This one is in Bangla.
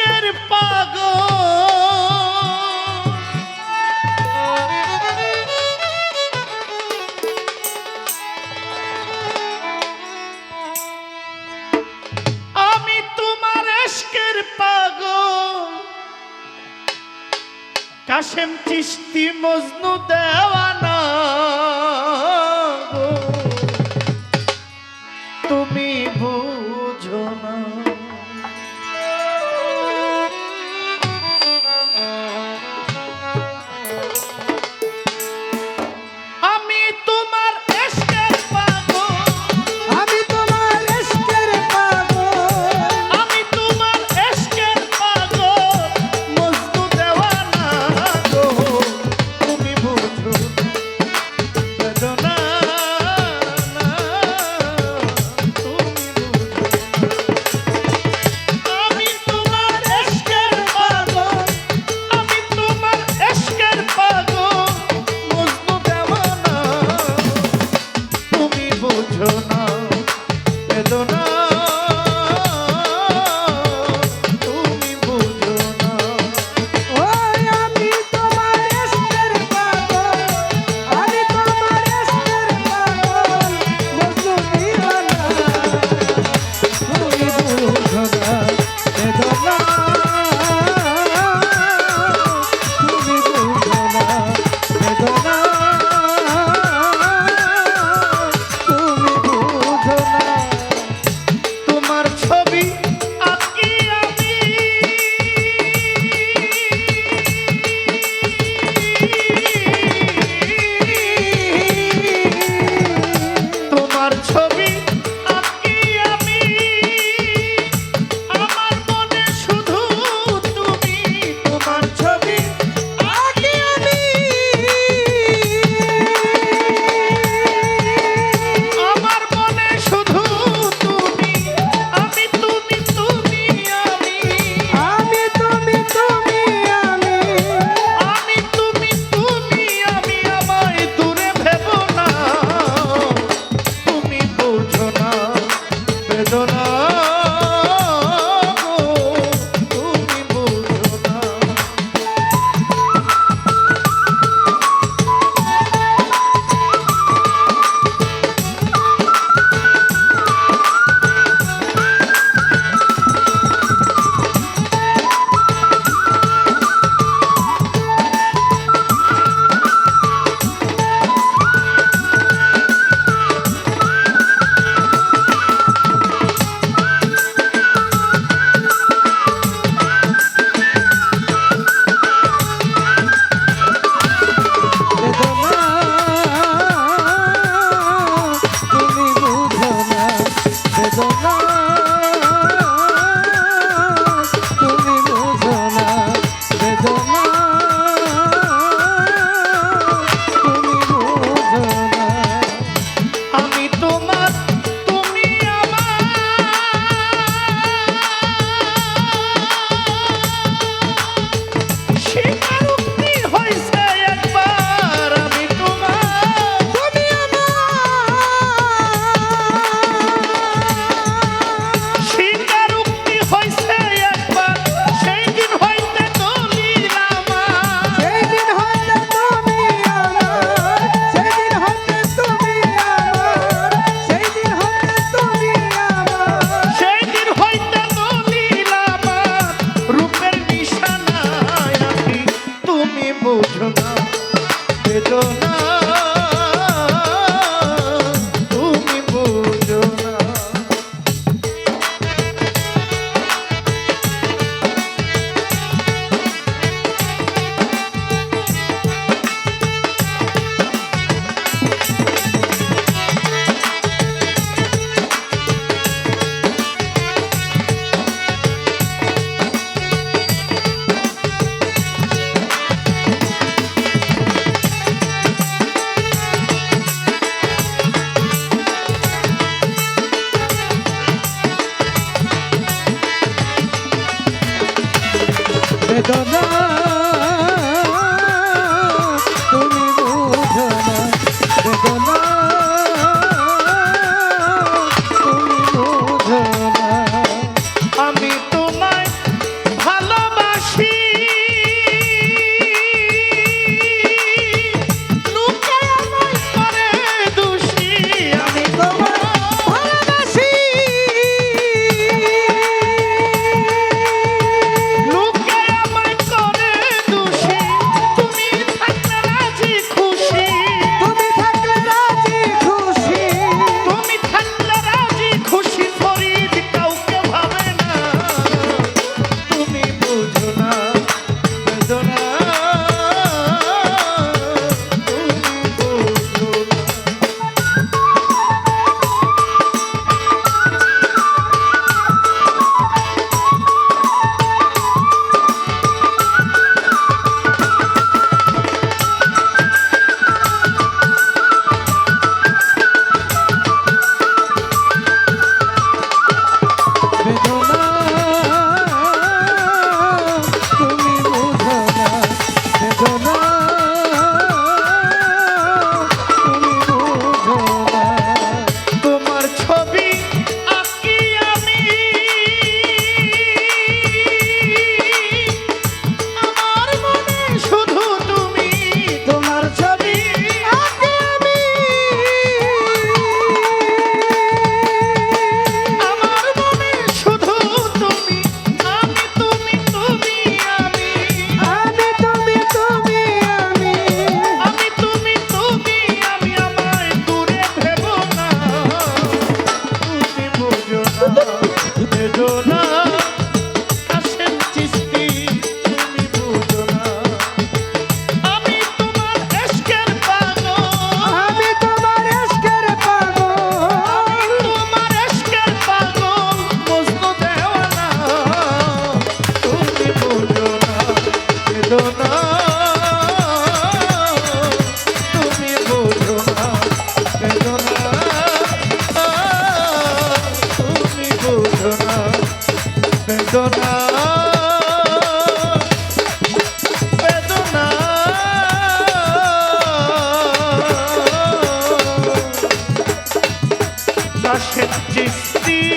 আশিকের পাগ আমি তোমার আশকের পাগ কাশেম চিস্তি মজনু দেওয়ানা তুমি বুঝো না। ছিল না I don't know. जिसकी